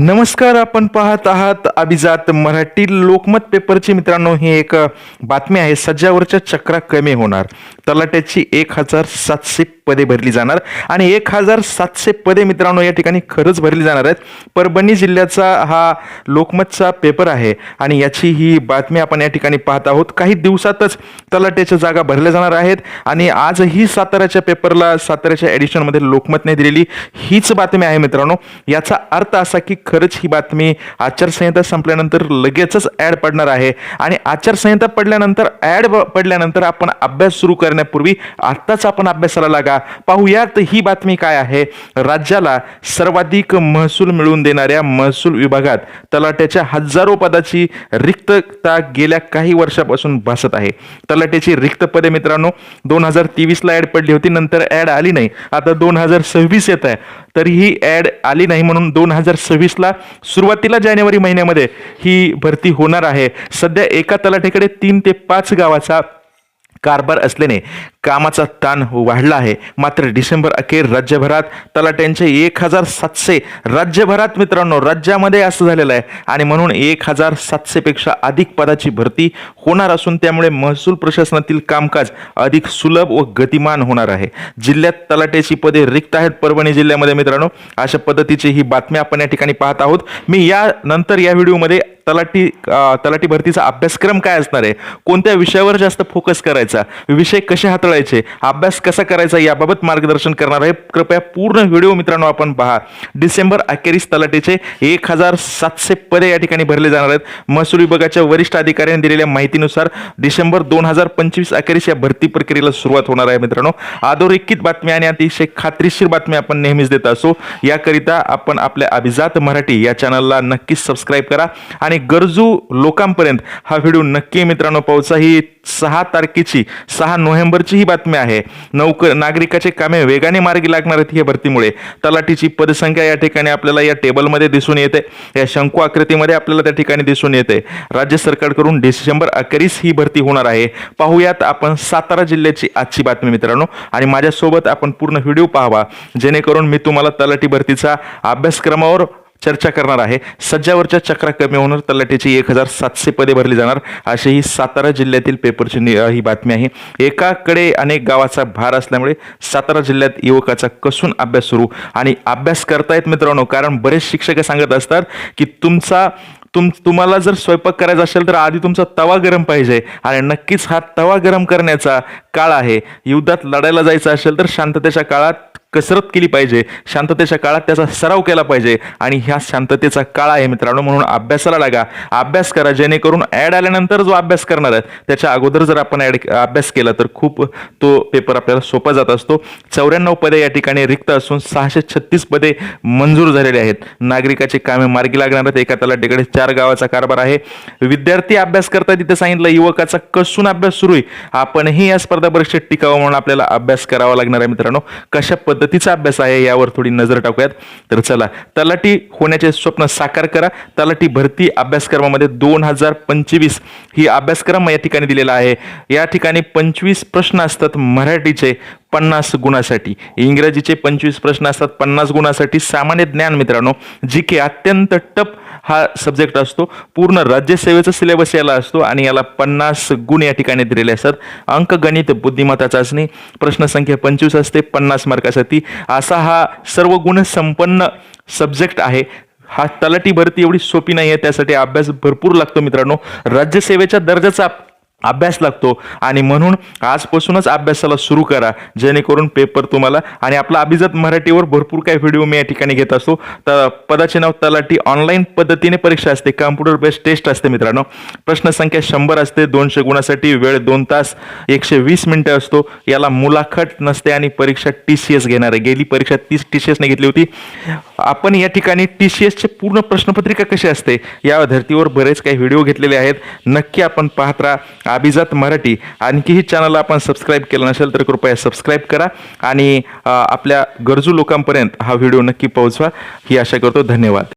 नमस्कार आपण पाहत आहात अभिजात मराठी लोकमत पेपरची. मित्रांनो ही एक बातमी आहे. सज्जावरच्या चक्रा कमी होणार. तलाट्याची एक हजार सातशे पदे भरली जाणार आणि एक हजार सातशे पदे मित्रांनो या ठिकाणी खरंच भरली जाणार आहेत. परभणी जिल्ह्याचा हा लोकमतचा पेपर आहे आणि याची ही बातमी आपण या ठिकाणी पाहत आहोत. काही दिवसातच तलाट्याच्या जागा भरल्या जाणार आहेत आणि आजही साताऱ्याच्या पेपरला साताऱ्याच्या एडिशनमध्ये लोकमतने दिलेली हीच बातमी आहे मित्रांनो. याचा अर्थ असा की खरंच ही बातमी आचारसंहिता संपल्यानंतर लगेचच ॲड पडणार आहे. आणि आचारसंहिता पडल्यानंतर ॲड पडल्यानंतर आपण अभ्यास सुरू करण्यापूर्वी आत्ताच आपण अभ्यासाला लागा. पाहूयात ही बातमी काय आहे. राज्याला सर्वाधिक महसूल मिळवून देणाऱ्या महसूल विभागात तलाट्याच्या हजारो पदाची रिक्तता गेल्या काही वर्षापासून भासत आहे. तलाट्याची रिक्त पदे मित्रांनो दोन हजार तेवीसला ॲड पडली होती नंतर ॲड आली नाही. आता दोन हजार सव्वीस येत आहे. तरीही ॲड आली नाही म्हणून दोन हजार सव्वीसला सुरुवातीला जानेवारी महिन्यामध्ये ही भरती होणार आहे. सध्या एका तलाठ्याकडे तीन ते पाच गावाचा कारभार असल्याने कामाचा ताण वाढला आहे. मात्र डिसेंबर अखेर राज्यभरात तलाट्यांचे एक हजार सातशे राज्यभरात मित्रांनो राज्यामध्ये असं झालेलं आहे. आणि म्हणून एक हजार सातशेपेक्षा अधिक पदाची भरती होणार असून त्यामुळे महसूल प्रशासनातील कामकाज अधिक सुलभ व गतिमान होणार आहे. जिल्ह्यात तलाट्याची पदे रिक्त आहेत. परभणी जिल्ह्यामध्ये मित्रांनो अशा पद्धतीची ही बातमी आपण या ठिकाणी पाहत आहोत. मी यानंतर या व्हिडिओमध्ये तलाठी तलाटी तलाठी भरतीचा अभ्यासक्रम काय असणार आहे? कोणत्या विषयावर जास्त फोकस करायचा? विषय कसे हाताळायचे अभ्यास कसा करायचा याबाबत मार्गदर्शन करणार आहे. कृपया पूर्ण व्हिडिओ मित्रांनो आपण पहा. डिसेंबर अखेरीस तलाटीचे एक हजार सातशे पदे या ठिकाणी भरले जाणार आहेत. महसूल विभागाच्या वरिष्ठ अधिकाऱ्यांनी दिलेल्या माहितीनुसार डिसेंबर दोन हजार पंचवीस अखेरीस या भरती प्रक्रियेला सुरुवात होणार आहे मित्रांनो. अधोरेखित बातम्या आणि अतिशय खात्रीशीर बातम्या आपण नेहमीच देत असो. याकरिता आपण आपल्या अभिजात मराठी या चॅनलला नक्कीच सबस्क्राईब करा. आणि गरजू लोकांपर्यंत हा व्हिडिओ नक्की मित्रांनो पोहोचा. ही सहा तारखेची सहा नोव्हेंबरची ही बातमी आहे. नौकर नागरिकाचे कामे वेगाने मार्गी लागणार आहेत या भरतीमुळे. तलाठीची पदसंख्या या ठिकाणी आपल्याला या टेबलमध्ये दिसून येते. या शंकू आकृतीमध्ये आपल्याला त्या ठिकाणी दिसून येते. राज्य सरकारकडून डिसेंबर अखेरीस ही भरती होणार आहे. पाहूयात आपण सातारा जिल्ह्याची आजची बातमी मित्रांनो. आणि माझ्यासोबत आपण पूर्ण व्हिडिओ पाहावा. जेणेकरून मी तुम्हाला तलाठी भरतीचा अभ्यासक्रमावर चर्चा करणार आहे. सज्जावरच्या चक्रा कमी होणार तलाठीची एक हजार सातशे पदे भरली जाणार. अशी ही सातारा जिल्ह्यातील पेपरची ही बातमी आहे. एकाकडे अनेक गावाचा भार असल्यामुळे सातारा जिल्ह्यात युवकाचा कसून अभ्यास सुरू आणि अभ्यास करतायत मित्रांनो कारण बरेच शिक्षक सांगत असतात की तुमचा तुम तुम्हाला जर स्वयंपाक करायचा असेल तर आधी तुमचा तवा गरम पाहिजे आणि नक्कीच हा तवा गरम करण्याचा काळ आहे. युद्धात लढायला जायचं असेल तर शांततेच्या काळात कसरत केली पाहिजे. शांततेच्या काळात त्याचा सराव केला पाहिजे. आणि ह्या शांततेचा काळ आहे मित्रांनो म्हणून अभ्यासाला लागा. अभ्यास करा जेणेकरून ॲड आल्यानंतर जो अभ्यास करणार आहे त्याच्या अगोदर जर आपण ॲड अभ्यास केला तर खूप तो पेपर आपल्याला सोपा जात असतो. चौऱ्याण्णव पदे या ठिकाणी रिक्त असून सहाशे छत्तीस पदे मंजूर झालेले आहेत. नागरिकाची कामे मार्गी लागणार आहेत. एका तलाठीकडे चार गावाचा कारभार आहे. विद्यार्थी अभ्यास करतात तिथे सांगितलं युवकाचा कसून अभ्यास सुरू आहे. आपणही या स्पर्धा परीक्षेत टिकावं म्हणून आपल्याला अभ्यास करावा लागणार आहे मित्रांनो. कशा पद्धतीचा अभ्यास आहे यावर थोडी नजर टाकूयात. तर चला तलाठी होण्याचे स्वप्न साकार करा. तलाठी भरती अभ्यासक्रमामध्ये दोन हजार पंचवीस ही अभ्यासक्रम या ठिकाणी दिलेला आहे. या ठिकाणी पंचवीस प्रश्न असतात मराठीचे पन्नास गुणासाठी. इंग्रजीचे पंचवीस प्रश्न असतात पन्नास गुणासाठी. सामान्य ज्ञान मित्रांनो जी की अत्यंत टप हा सब्जेक्ट असतो. पूर्ण राज्यसेवेचा सिलेबस याला असतो आणि याला पन्नास गुण या ठिकाणी दिलेले असतात. अंकगणित बुद्धिमत्ता चाचणी प्रश्नसंख्या पंचवीस असते पन्नास मार्कासाठी असा हा सर्व गुण संपन्न सब्जेक्ट आहे. हा तलाठी भरती एवढी सोपी नाही आहे त्यासाठी अभ्यास भरपूर लागतो मित्रांनो. राज्यसेवेच्या दर्जाचा अभ्यास लागतो. आणि म्हणून आजपासूनच अभ्यासाला सुरू करा. जेणेकरून पेपर तुम्हाला आणि आपला अभिजात मराठीवर भरपूर काही व्हिडिओ मी या ठिकाणी घेत असतो. तर पदाचे नाव तलाठी. ऑनलाईन पद्धतीने परीक्षा असते. कम्प्युटर बेस्ड टेस्ट असते मित्रांनो. प्रश्न संख्या शंभर असते. दोनशे गुणासाठी वेळ दोन तास. एकशे वीस मिनिटं असतो. याला मुलाखत नसते आणि परीक्षा टी सी एस घेणार आहे. गेली परीक्षा तीस टी सी एसने घेतली होती. आपण या ठिकाणी टी सी एसचे पूर्ण प्रश्नपत्रिका कशी असते? या धर्तीवर बरेच काही व्हिडिओ घेतलेले आहेत. नक्की आपण पाहत राहा. अभिजात मराठी आणखीही चॅनल आपण सबस्क्राईब केलं नसेल तर कृपया सबस्क्राईब करा. आणि आपल्या गरजू लोकांपर्यंत हा व्हिडिओ नक्की पोहोचवा. ही आशा करतो. धन्यवाद.